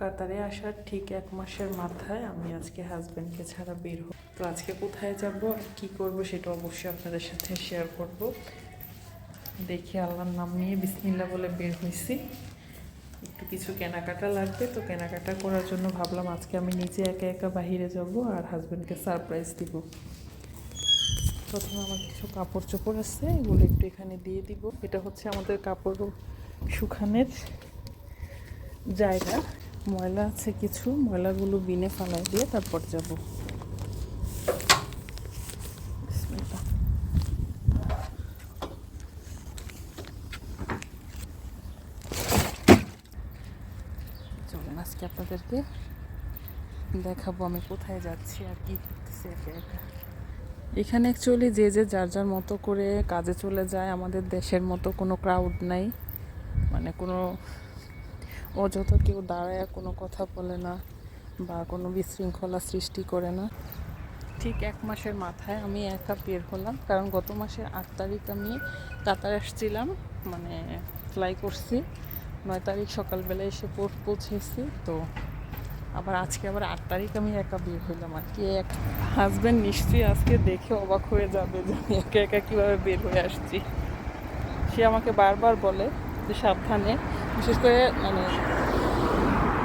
কাতারে আসার ঠিক এক মাসের মাথায় আমি আজকে হাজব্যান্ডকে ছাড়া বের হব। তো আজকে কোথায় যাব আর কী করব সেটা অবশ্যই আপনাদের সাথে শেয়ার করব। দেখি আল্লাহর নাম নিয়ে বিসমিল্লা বলে বের হয়েছি। একটু কিছু কেনাকাটা লাগবে, তো কেনাকাটা করার জন্য ভাবলাম আজকে আমি নিজে একা একা বাহিরে যাব আর হাজব্যান্ডকে সারপ্রাইজ দিব। প্রথমে আমার কিছু কাপড় চোপড় আছে, এগুলো একটু এখানে দিয়ে দিব। এটা হচ্ছে আমাদের কাপড় শুকানের জায়গা। ময়লা আছে কিছু, ময়লাগুলো বিনে ফালাই দিয়ে তারপর যাব। চলুন, আজকে আপনাদেরকে দেখাবো আমি কোথায় যাচ্ছি আর কি করতেছি এখানে অ্যাকচুয়ালি যে যে যার যার মতো করে কাজে চলে যায়, আমাদের দেশের মতো কোনো ক্রাউড নাই। মানে কোনো অযথা কেউ দাঁড়ায়, কোনো কথা বলে না বা কোনো বিশৃঙ্খলা সৃষ্টি করে না। ঠিক এক মাসের মাথায় আমি একা বের হলাম, কারণ গত মাসের আট তারিখ আমি কাতার আসছিলাম মানে ফ্লাই করছি। নয় তারিখ সকালবেলা এসে পৌ- পৌঁছেছি, তো আবার আজকে আবার আট তারিখ আমি একা বের হইলাম। আর কি এক হাজব্যান্ড নিশ্চয়ই আজকে দেখে অবাক হয়ে যাবে যে আমি একা একা কীভাবে বের হয়ে আসছি। সে আমাকে বারবার বলে যে সাবধানে। বিশেষ করে মানে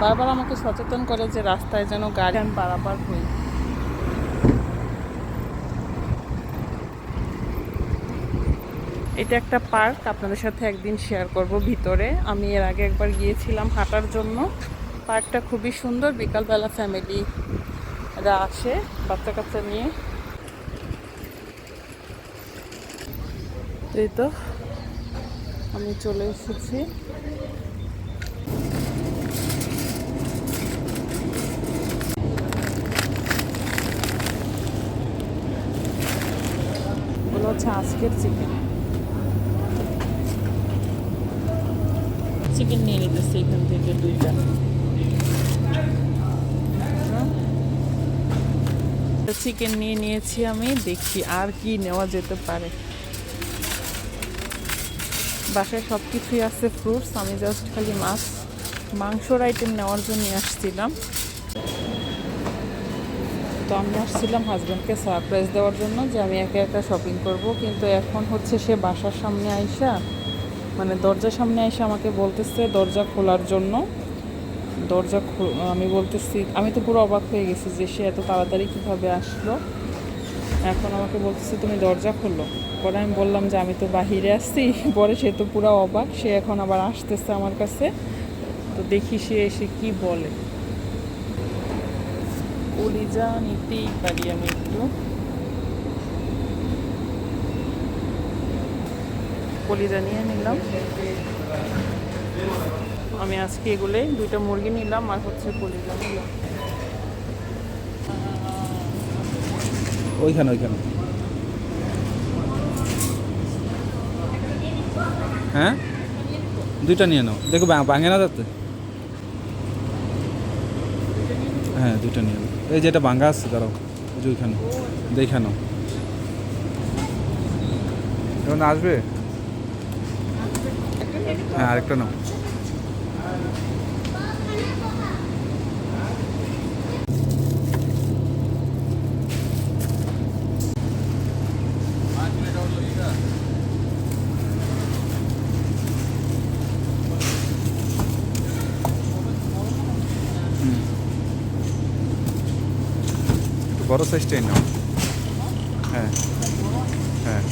বারবার আমাকে সচেতন করে যে রাস্তায় যেন গাড়ি আমি পারাপার হই এটা একটা পার্ক, আপনাদের সাথে একদিন শেয়ার করব ভিতরে। আমি এর আগে একবার গিয়েছিলাম হাঁটার জন্য। পার্কটা খুবই সুন্দর, বিকালবেলা ফ্যামিলি রা আসে বাচ্চা কাচ্চা নিয়ে। এই তো। আমি চলে এসেছি। ওগুলো হচ্ছে আজকের চিকেন চিকেন নিয়ে নিতেছি এখান থেকে দুইটা। চিকেন নিয়ে নিয়েছি আমি দেখি আর কি নেওয়া যেতে পারে। বাসায় সব কিছুই আছে ফ্রুটস আমি জাস্ট খালি মাছ, মাংসর আইটেম নেওয়ার জন্য আসছিলাম। তো আমি আসছিলাম হাজব্যান্ডকে সারপ্রাইজ দেওয়ার জন্য যে আমি একা একা শপিং করব, কিন্তু এখন হচ্ছে সে বাসার সামনে আইসা মানে দরজার সামনে আইসা আমাকে বলতেছে দরজা খোলার জন্য। দরজা আমি বলতেছি, আমি তো পুরো অবাক হয়ে গেছি যে সে এত তাড়াতাড়ি কীভাবে আসলো। এখন আমাকে বলতেছে, তুমি দরজা খুললো পরে আমি বললাম যে, আমি তো বাহিরে আসছি পরে সে তো পুরো অবাক, সে এখন আবার আসতেছে আমার কাছে। তো দেখি সে এসে কি বলে। কলিজা নিতেই পারি আমি একটু। কলিজা নিয়ে নিলাম। আমি আজকে এগুলোই দুইটা মুরগি নিলাম আর হচ্ছে কলিজা। নিলাম ওইখানে ওইখানে। হ্যাঁ? দুইটা নিয়ে নাও। দেখো ভাঙে না যাতে হ্যাঁ দুইটা নিয়ে নাও। এই যেটা ভাঙা আছে ওই যে ওইখানে। দেখে নাও। এখন আসবে? হ্যাঁ আরেকটা নাও। বড় সাইজটাই নাও হ্যাঁ হ্যাঁ।